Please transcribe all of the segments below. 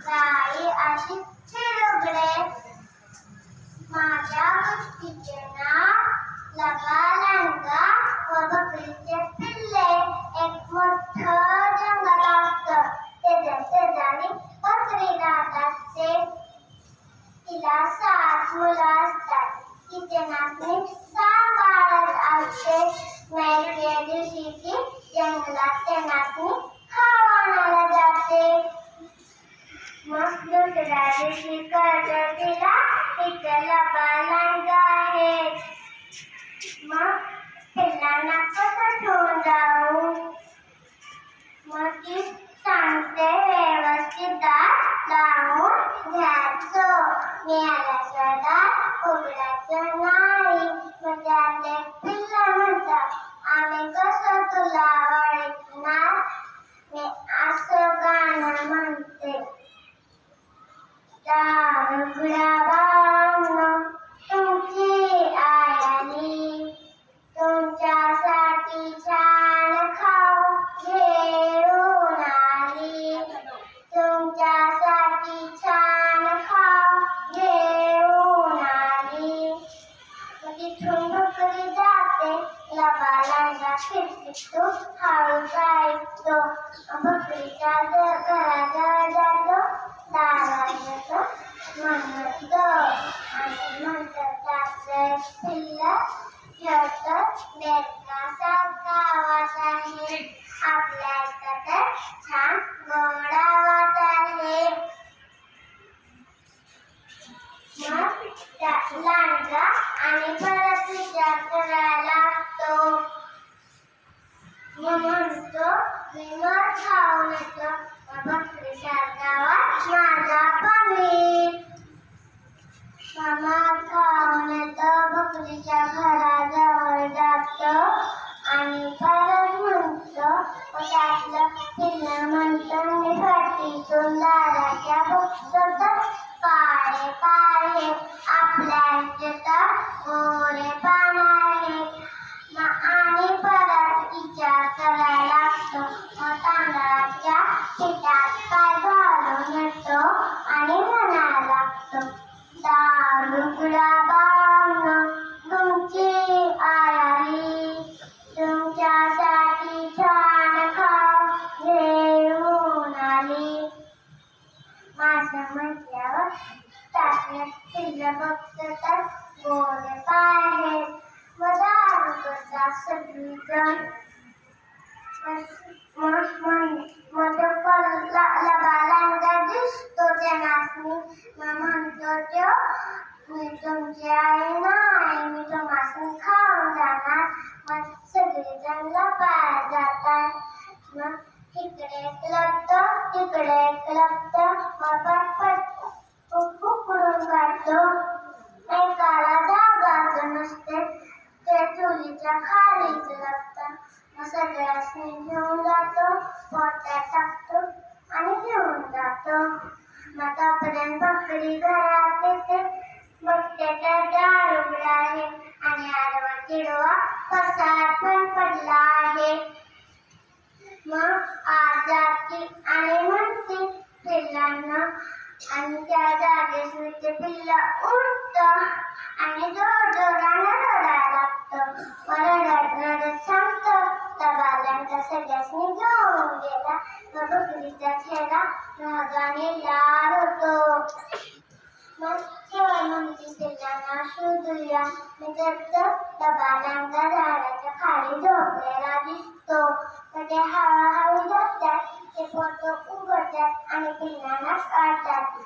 गाई आणि चिरगडे माझ्या गोष्टीचे नाव लगा लंगा व बकरीचे पिल्ले. एक मोठं जंगल असतं. त्याच्या शेजारी बकरी राहत असते तिला सात मुलं असतात. तिचे नातनी सांभाळत असते एके दिवशी ती जंगलात त्या नातनी दुसऱ्या दिवशी आहे मग ठेवून जाऊ मग ती सांगते व्यवस्थित दात लावून घ्यायचं मिळाल्याचं दात उघडायचं नाही मग त्यातले म्हणतात आम्ही कसं तुला लबालांना खिडकीतून हळू जायचो बकरीच्या ज- घराजवळ जातो दाराजवळ म्हणतो म्हणतो मी मग खाऊन येतो माझा पनीर मामा खाऊन बकरीच्या घराजवळ जातो आणि परत म्हणतो त्यातलं पिल्लं म्हणतं मी फाटीतून दाराच्या बघतो तर पाळे काळे आपल्या पिल्लं बघतं तर गोरे पाय सगळीजण मग तो दिसतो त्या नाचणी मग म्हणतो तो मी तुमची आई नाही मी तो तुम्हाला खाऊन जाणार मग सगळेजण लपायला जातात मग तिकडे एक लपतो तिकडे एक लपतो मग पटपट उकडून काढतो. ते चुलीच्या खालीच लपतं मग सगळ्यासनी घेऊन जातो पोट्यात टाकतो आणि घेऊन जातो मग तोपर्यंत बकरी घरात येते बघते तर दार उघडा आहे आणि आडवा तिडवा पसार पण पडला आहे मग आज जाते आणि म्हणते पिल्लांना आणि त्या जागेस पिल्ल उठत आणि जोर जोराने रडायला लागत. रडत रडत सांगतं. त्या बाल्यांचा सगळ्यासनी घेऊन गेला. मग बकरीचा चेहरा रागाने लाल होतो. मग केवळ म्हणते पिल्लांना शोधूया मी तर त्या बाल्यांचा झाडाच्या खाली झोपलेला दिसतो. तर ते हळूहळू जातात ते पोट उघडतात आणि पिल्लांना काढतात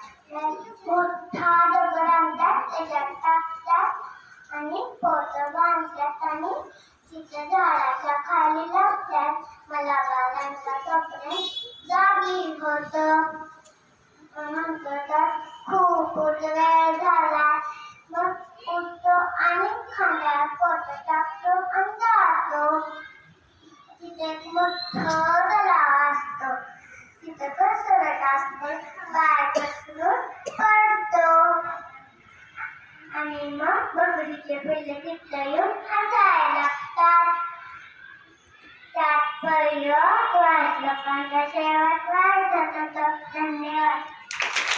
beliriklerim hasaylıktan. Tatbıyor, kuaslıkan da seyahatlar da tutup dönüyor.